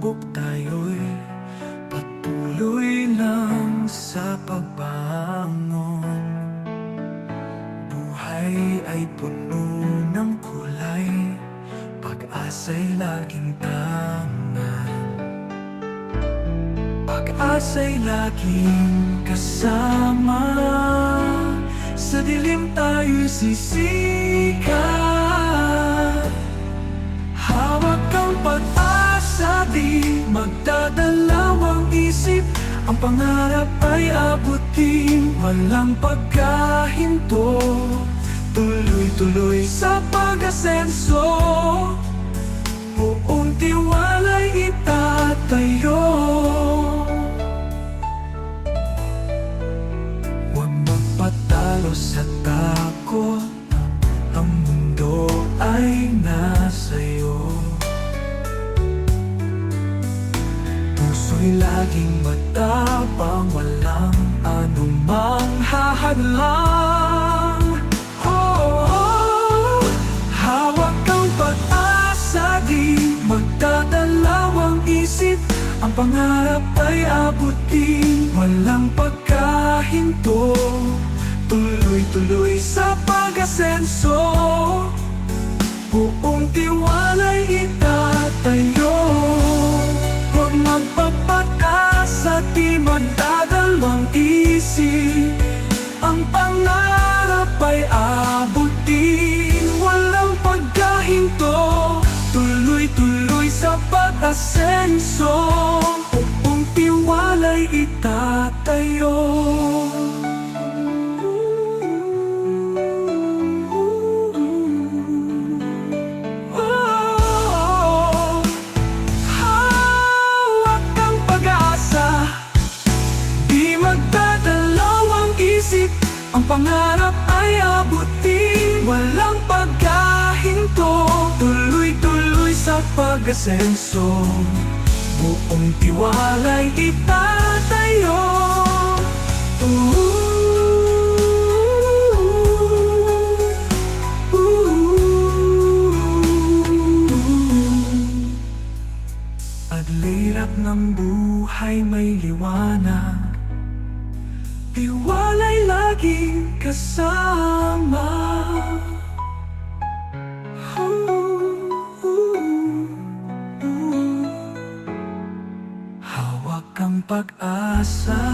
Subok tayo'y patuloy lang sa pagbangon Buhay ay puno ng kulay Pag-asa'y laging tama Pag-asa'y laging kasama Sa dilim tayo'y sisikat magdadalawang isip Ang pangarap ay abutin, walang pagkahinto Tuloy-tuloy sa pag-asenso. Buong tiwala'y itatayo. Huwag magpatalo sa takot Puso'y laging matapang Walang anumang hahadlang. Oh, oh, Hawak ang pag-asa Di magdadalawang isip. Ang pangarap ay abutin Walang pagkahinto. Tuloy-tuloy sa pag-asenso. Buong tiwala'y itatayo isip Ang pangarap ay abutin. Walang pagkahinto Tuloy-tuloy sa pag-asenso. Buong tiwala'y itatayo Ang pangarap ay abutin Walang pagkahinto. Tuloy-tuloy sa pag-asenso. Buong tiwala'y itatayo. Ooh. At lirap ng buhay may liwanag Tiwala'y laging kasama Ooh, ooh, ooh. Hawak ang pag-asa